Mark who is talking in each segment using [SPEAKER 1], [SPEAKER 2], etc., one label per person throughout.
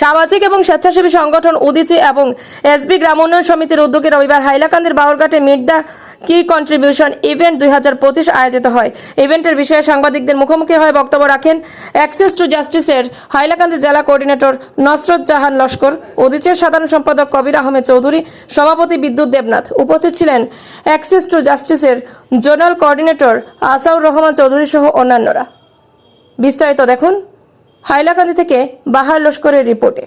[SPEAKER 1] সামাজিক এবং স্বেচ্ছাসেবী সংগঠন উদিচি এবং এসবি গ্রাম উন্নয়ন সমিতির উদ্যোগে রবিবার হাইলাকান্দির বাউরঘাটে মিট কি কন্ট্রিবিউশন ইভেন্ট দুই আয়োজিত হয়। ইভেন্টের বিষয়ে সাংবাদিকদের মুখোমুখি হয়ে বক্তব্য রাখেন অ্যাক্সেস টু জাস্টিসের হাইলাকান্দি জেলা কোঅর্ডিনেটর নসরত জাহান লস্কর, উদিচের সাধারণ সম্পাদক কবির আহমেদ চৌধুরী, সভাপতি বিদ্যুৎ দেবনাথ। উপস্থিত ছিলেন অ্যাক্সেস টু জাস্টিসের জোনাল কোঅর্ডিনেটর আসাউর রহমান চৌধুরী সহ অন্যান্যরা। বিস্তারিত দেখুন। হাইলাকান্দি থেকে বাহার লস্করের রিপোর্টে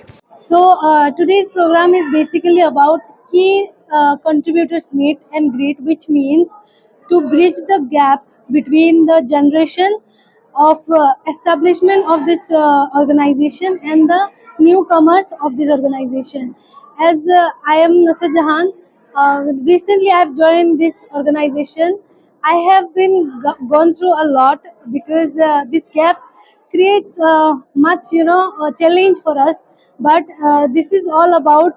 [SPEAKER 2] So uh, today's program is basically about key uh, contributors meet and greet, which means to bridge the gap between the generation of uh, establishment of this uh, organization and the newcomers of this organization. As uh, I am Nasir Jahan, uh, recently I have joined this organization. I have been go- gone through a lot because uh, this gap creates much you know challenge for us. But uh, this is all about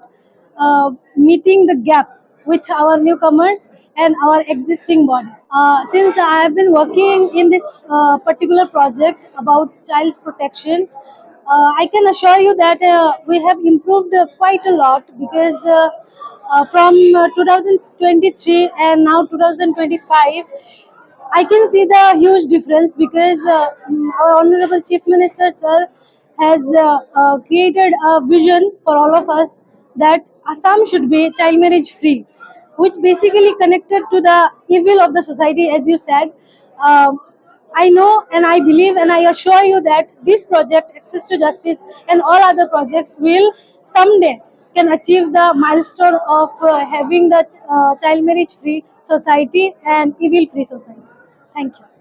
[SPEAKER 2] uh, meeting the gap with our newcomers and our existing body. Uh, since i have been working in this uh, particular project about child protection uh, i can assure you that uh, we have improved uh, quite a lot because uh, uh, from uh, 2023 and now 2025 I can see the huge difference because uh, our Honorable Chief Minister Sir has uh, uh, created a vision for all of us that Assam should be child marriage free, which basically connected to the evil of the society, as you said. Um, I know and I believe and I assure you that this project, Access to Justice, and all other projects will someday can achieve the milestone of uh, having the uh, child marriage free society and evil free society. Thank you.